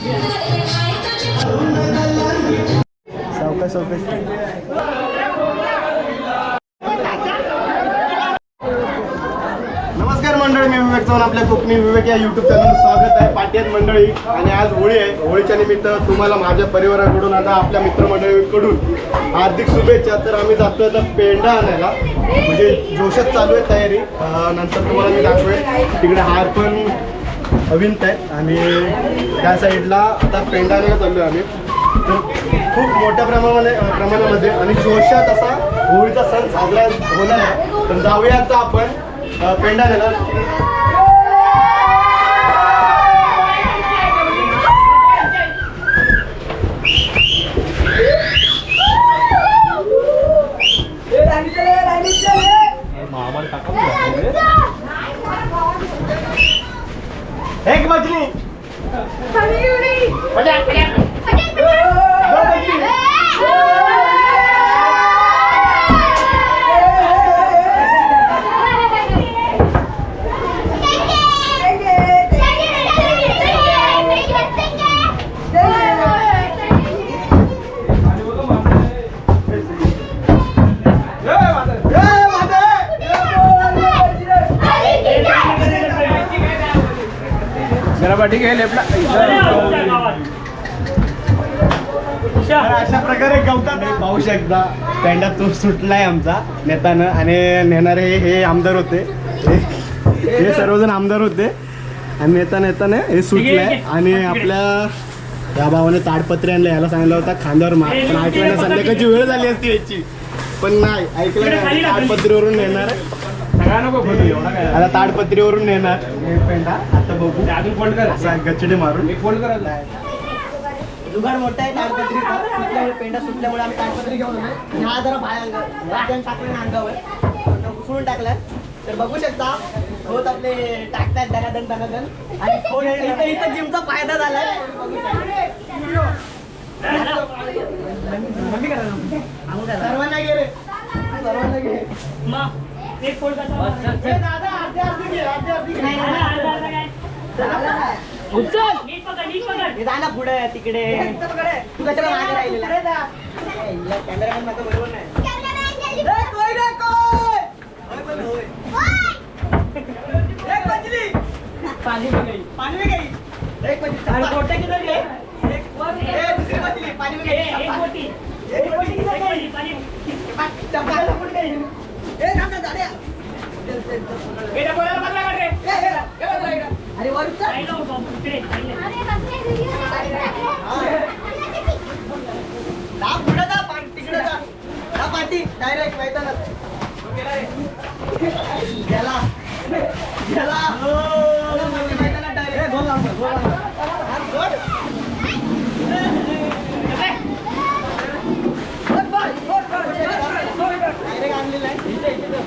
सावकाश सावकाश नमस्कार मंडळी मी विवेक चव्हाण आपल्या कोकणी विवेक या युट्यूब चॅनल स्वागत आहे. पाट्यात मंडळी आणि आज होळी आहे. होळीच्या निमित्त तुम्हाला माझ्या परिवाराकडून आता आपल्या मित्रमंडळीकडून हार्दिक शुभेच्छा. तर आम्ही जातोय आता पेंडा आणायला. म्हणजे जोशात चालू आहे तयारी. नंतर तुम्हाला मी दाखवेल तिकडे हार पण अविंत आहेत. आणि त्या साईडला आता पेंडाला चाललो आम्ही. तर खूप मोठ्या प्रमाणामध्ये प्रमाणामध्ये. आणि जोशात असा होळीचा सण साजरा होणार आहे. तर जाऊया आता आपण अ, तर अशा प्रकारे गवतात पाहू शकता पेंडा तो सुटलाय आमचा नेतानं. आणि नेणारे हे आमदार होते. हे- सर्वजण आमदार होते. आणि नेता नेताने हे सुटलंय. आणि आपल्या या भावाने ताडपत्री आणलं. याला सांगितलं होता खांद्यावर मार. पण ऐकलं संध्याकाळची वेळ झाली असती याची. पण नाही ऐकलं ताडपत्रीवरून नेणार आता ताडपत्रीवरून नेणार. हे पेंडा आता बघू. अजून फोल्ड कर असा गच्चडे मारून. एक फोल्ड करायला जुगाड मोठा आहे ताडपत्रीचा सुटल्यामुळे पेंडा सुटल्यामुळे आम्ही ताडपत्री घेऊन आलोय. हा जरा बाहेर टाकलं ना अंगावर तो उचलून टाकलाय. तर बघू शकता होत आपले टाकतायत दनादन दनादन आणि फोन इथं इथं जिमचा फायदा झालाय. सर्वांना घे रे. सर्वांना घे. दादा पुढे तिकडे तू कशाला मागे राहिलेला कॅमेरामॅन माझा बरोबर नाही ए, कोय रे, कोय! होय पण होय. एक मछली. पाणी में गई. एक मछली. चप्पा. एक- ए, दुसरी मछली. पाणी में गई. चप्पा. एक मछली किधर गई? चप्पा. चप्पा लपून गई. ए, थांब अरे वर चल. जा पुढे जा पा- तिकडे जा. जा पाठी डायरेक्ट मैदानात. गेला. गेला. मैदानात डायरेक्ट गोल लावला गोल लावला आणलेला आहे. इथे, इथे.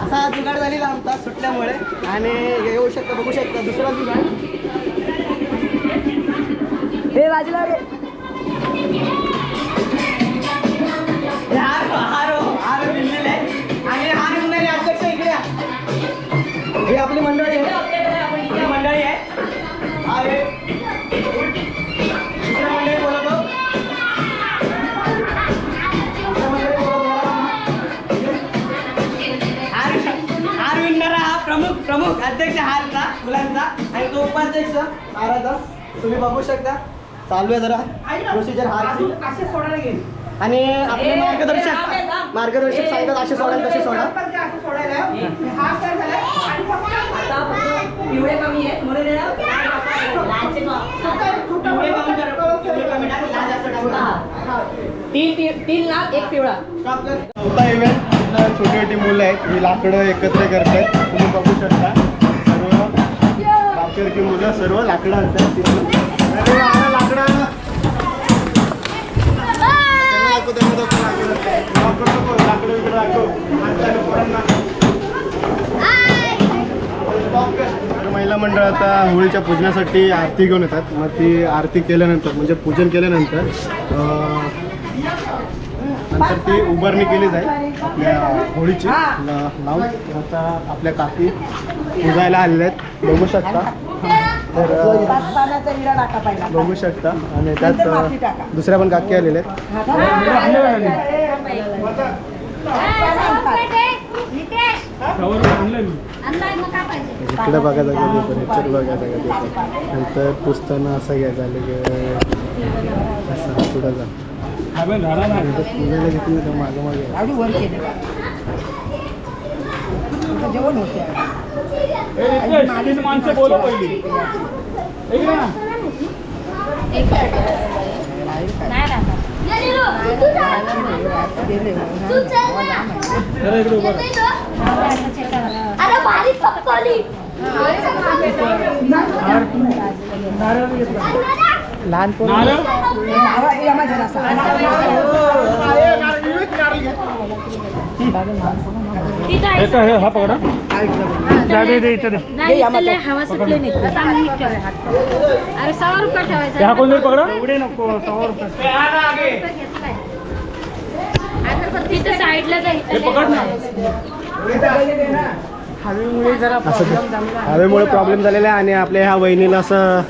असा जुगाड झालेला आमचा सुटल्यामुळे. आणि येऊ शकता बघू शकता. दुसरा जुगाड. हे बाजूला रे. अध्यक्ष हारचा मुलांचा. आणि तो उपाध्यक्ष महाराजा. तुम्ही बघू शकता. चालू आहे जरा. प्रोसिजर हारची आणि आपले मार्गदर्शक मार्गदर्शक सांगतात असे सोडा तसे सोडा. तीन लाख एक पिवळा. चौथा इव्हेंट आपल्या छोटी छोटी मुलं आहेत. ही लाकडं एकत्र करतात तुम्ही बघू शकता. बाकीवरची मुलं सर्व लाकडं आणतात. लाकडं तर महिला मंडळ आता होळीच्या पूजनासाठी आरती घेऊन येतात. मग ती आरती केल्यानंतर म्हणजे पूजन केल्यानंतर नंतर ती उभारणी केली जाईल आपल्या होळीची. लावून आता आपल्या काकी उजायला आलेल्या आहेत. बघू शकता. तर बघू शकता. आणि त्यात. दुसऱ्या पण काकी आलेल्या आहेत. इकडे बघायचं का ते पण ह्याच्यात बघायचं का ते पण नंतर पुसताना असं घ्यायचं आलं की असं पुढं जा. आवडी वर केली. जेवण होते माणसं बोला पहिली. अरे हा पकडा. नाही त्याला हवा सुटली नाही. आता मी ठेवले हात अरे सहा रुपये ठेवायचा. हा कोण पकडा? एवढे नको सहा रुपये. तिथं साईडला हे पकड ना. असं हवेमुळे प्रॉब्लेम झालेला आहे आणि आपल्या ह्या वहिनीला असं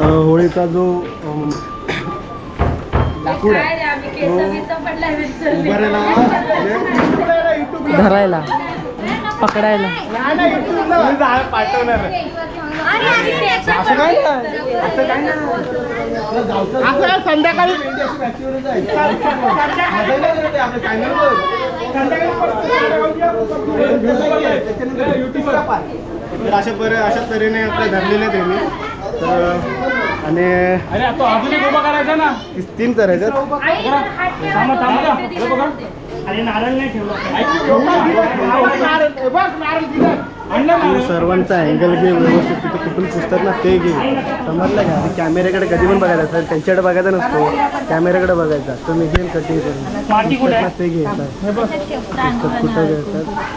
होळीचा जो धरायला. पकडायला. पाठवणार आहे. असं काय? नाही. असं काय नाही. असं काय? संध्याकाळी? अशी अशा तऱ्हेने आपल्या धरलेल्या त्यांनी तर आणि अरे तो अजून एक उभा करायचा ना. तीन हे अरे नारळ नाही ठेवला. नारळ सर्वांचा अँगल घे व्यवस्थित तिथे कुठून पुसतात ना ते घे. समजलं का? आणि कॅमेऱ्याकडे कधी पण बघायचं असेल त्यांच्याकडे बघायचा नसतो. कॅमेऱ्याकडे बघायचा. घेईल कधी माती कुठे आहे? ते हे पुस्तक कुठं घ्यायचं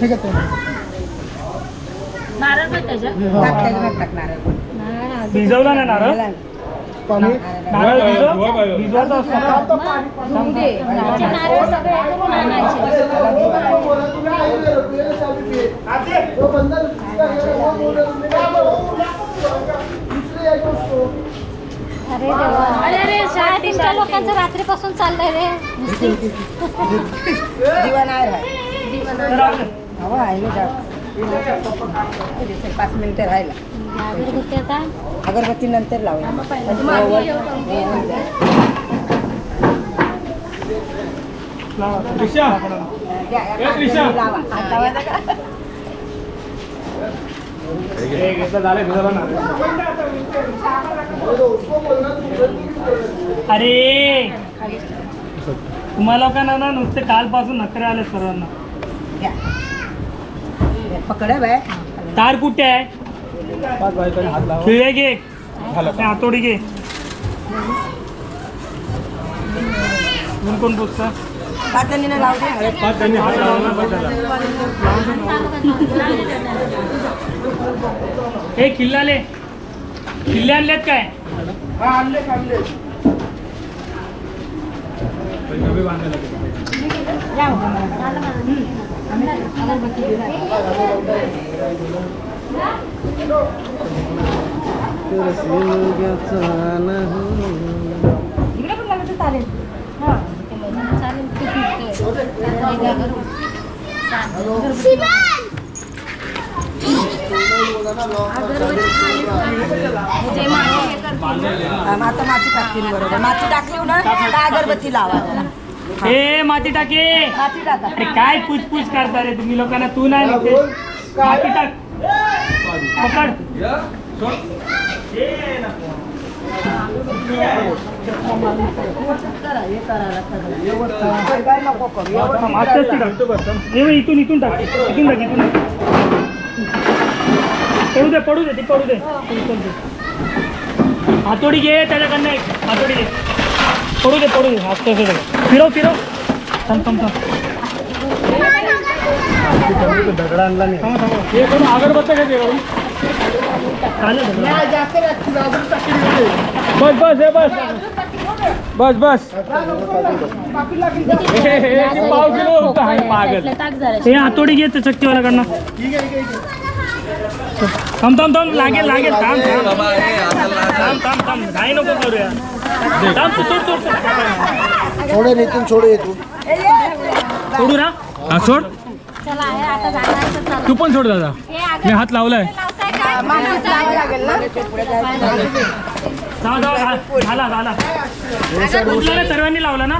ठीक आहे नारळ पण त्याच्या भिजवला ना नारळ? पाणी? नारळ भिजव? भिजवायचा असतो त्याचे नारळ सगळे करून आणायचे. अरे देवा. अरे अरे लोकांचं रात्रीपासून चाललंय रे. जीवन आहे. हवा आहे ना जास्त. पाच मिनिटं राहिला अगरबत्ती आता नंतर लावूया लावा अरे! तुम्हाला लोकांना ना नुसते कालपासून नखरे आले सर्वांना. पकड बाय तार कुठे आहे खिळे घे ते हातोडी घे कोण कोण पुसतं पाचजणीनं लावू दे हळद. पाच जणी हात लावला बस झाला. हे किल्लाले किल्ले आणलेत काय? पण लावलं तर चालेल आता माती टाकतील बरोबर. माती टाकली ना अगरबत्ती लावा हे माती टाके. माती टाका अरे काय पुचपुच करता रे तुम्ही लोकांना? तू नाही. माती टाक. पकड. मागच्याच टाक हे इथून इथून टाक. इथून टाक इथून. पडू दे पडू दे ती पडू दे. हातोडी घे त्याच्याकडनं एक. हातोडी घे. पडू दे पडू दे हात तसं दे. फिरव फिरव थांब थांब थांब दगड आणला नाही थांबा थांबा हे करून अगरबत्त्या घे ते करून चालेल नाही जास्त नाही अजून टाकी दिली. बस बस हे बस। बस बस। पाव किलो होतं आहे पागल। हे हातोडी घे ते चक्कीवाल्याकडनं ठीक आहे ठीक आहे, ठीक आहे थांब थांब थांब लागेल लागेल थांब थांब थांब थांब थांब घाई नको करूया थांब तू सोड सोड सोड. नितीन ना? हा सोड. चला आता जायचं चला तू पण सोड दादा. हे मी हात लावलाय. सर्वांनी लावला ना?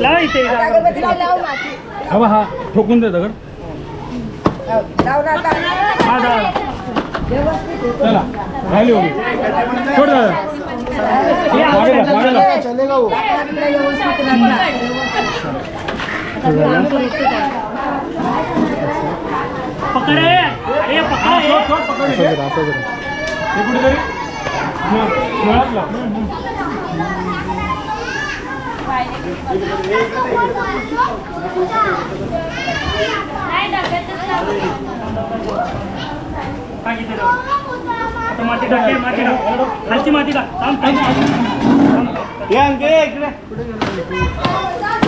लावा इथे हा हा ठोकून दे दगड हा झाला चला राहिली उभी सोड दादा. चलेगा वो पकड अरे पकड. हे. असं जरा असं जरा हे कुठेतरी मुळात- मुळात लाव. नाही डब्यातच लावते. टाक इथे लाव. आता माती टाक हे, माती टाक खालची माती टाक थांब थांब थांब. ये अंके इकडे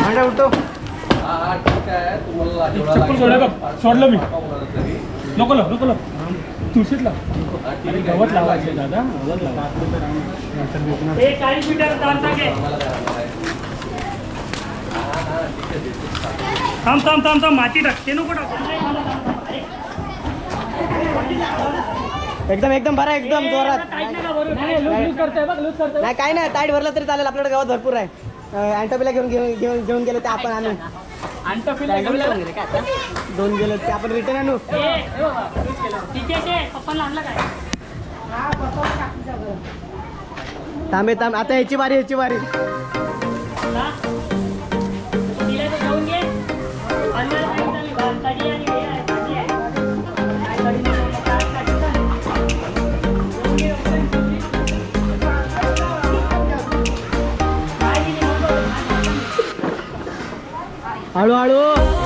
भांड्या उठव चप्पल सोडा बघ सोडलं मी नको लाव नको लाव तुळशीत लाव अरे गवत लावायचे दादा गवत लावा हे चाळीस मीटर दार टाके थांब थांब थांब थांब माती टाक ते नको टाक एकदम एकदम भरा एकदम जोरात. करताय बघ लूज करताय. नाही काय नाही ताईट भरलं तरी चालेल आपल्याकडे गावात भरपूर आहे. अँटोपीला घेऊन घेऊन घेऊन घेऊन गेले ते आपण आणू. दोन गेलो ते आपण रिटर्न आणू. आणलं काय? थांबे थांब आता ह्याची बारी ह्याची बारी घे. હાલો હાલો.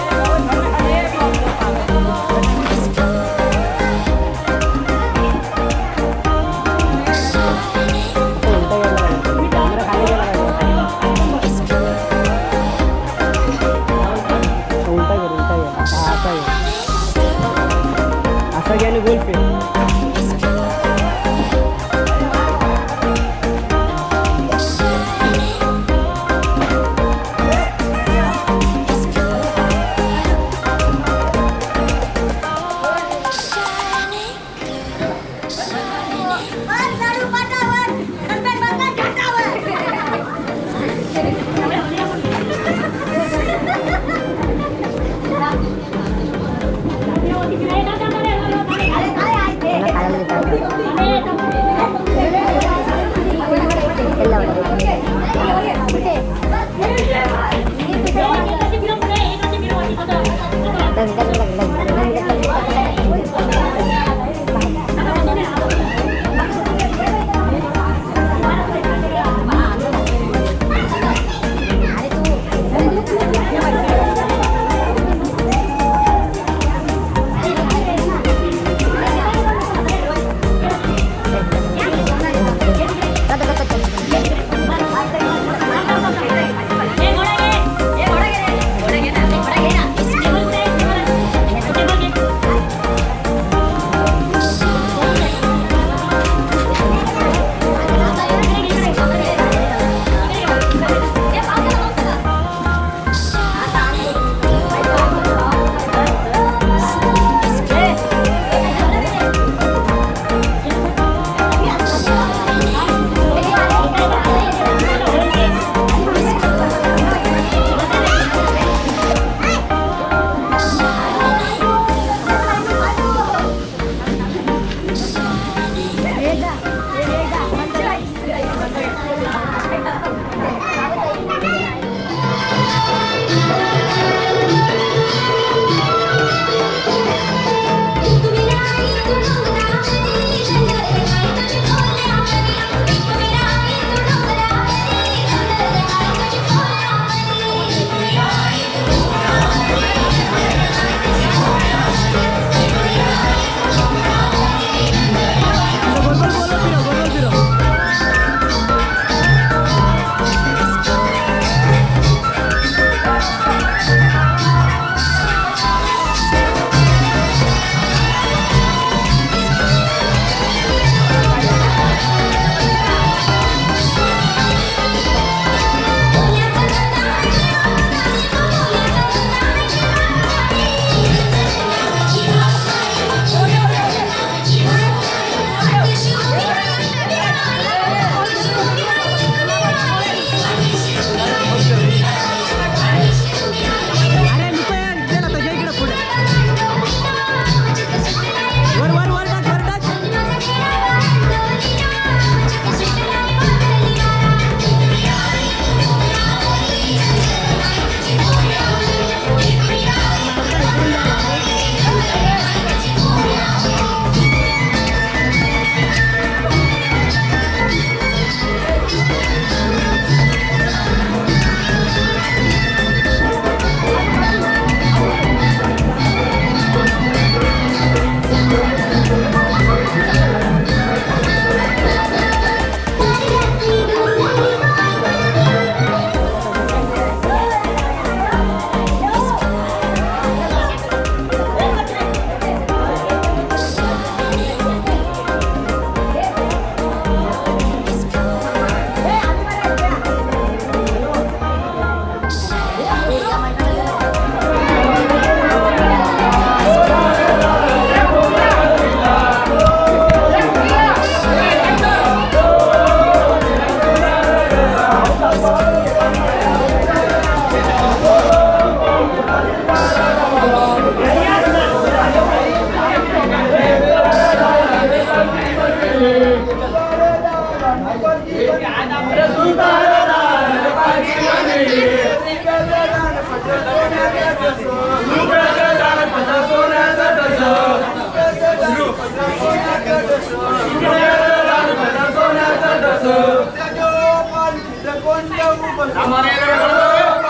ए,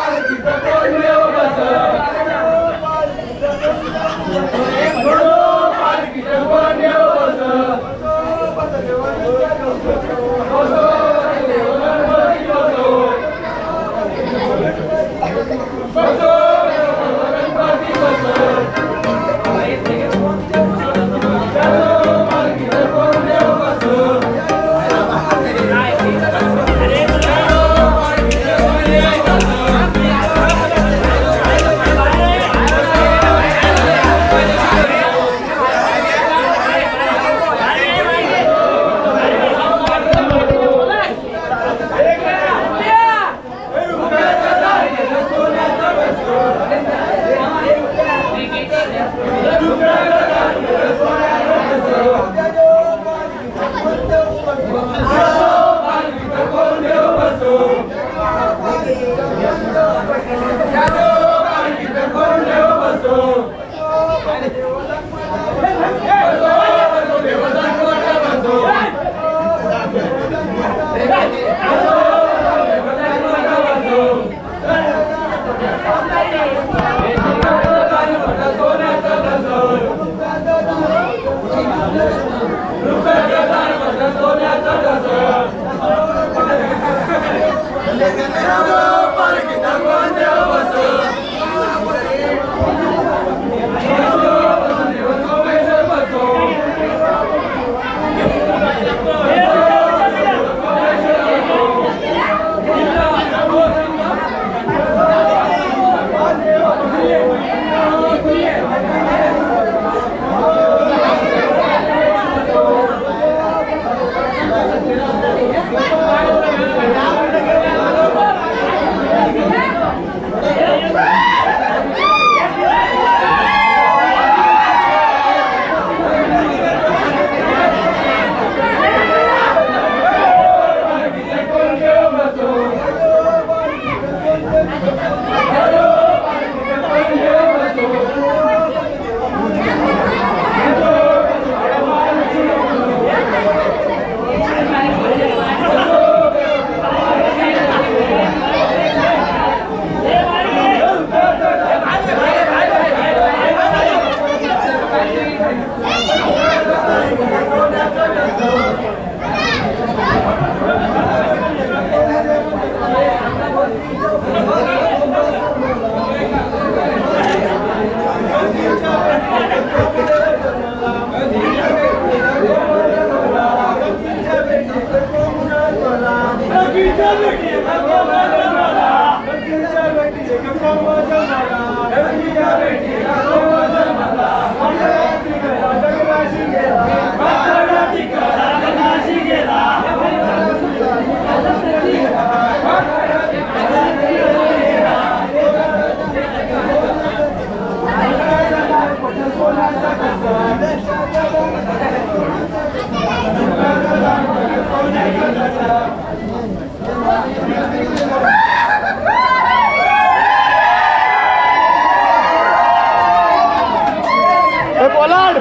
पोलार्ड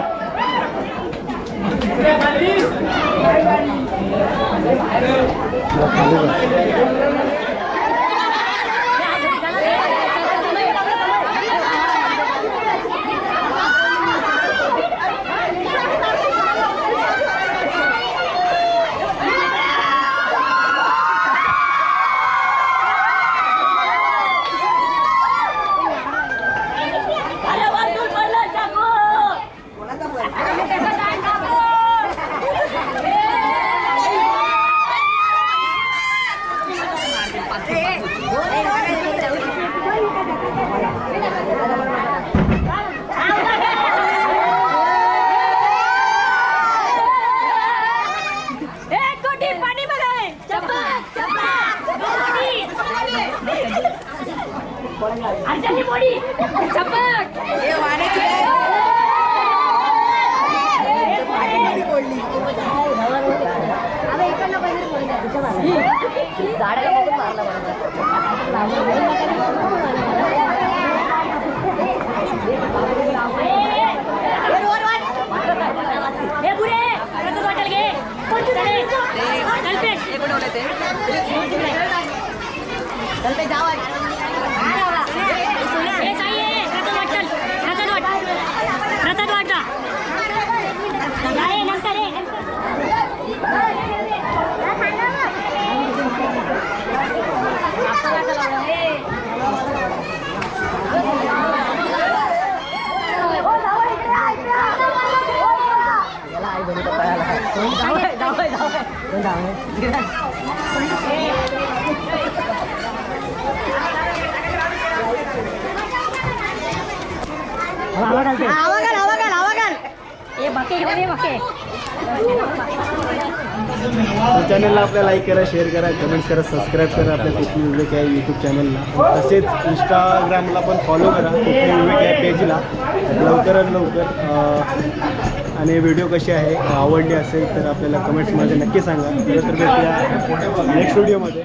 एक झाडाला बघून मारला मला. जावा बरोबर आवाज घालते आवा घाल आवा घाल आवा घाल हे बके घेऊन ये बके तर चॅनलला आपल्या लाईक करा शेअर करा कमेंट करा सबस्क्राईब करा आपल्या कोकणी विवेक आहे यूट्यूब चॅनलला तसेच इंस्टाग्रामला पण फॉलो करा कोकणी विवेक आहे पेजला लवकरात लवकर आणि व्हिडिओ कशी आहे आवडली असेल तर आपल्याला कमेंट्समध्ये नक्की सांगा. तर भेटूया नेक्स्ट व्हिडिओमध्ये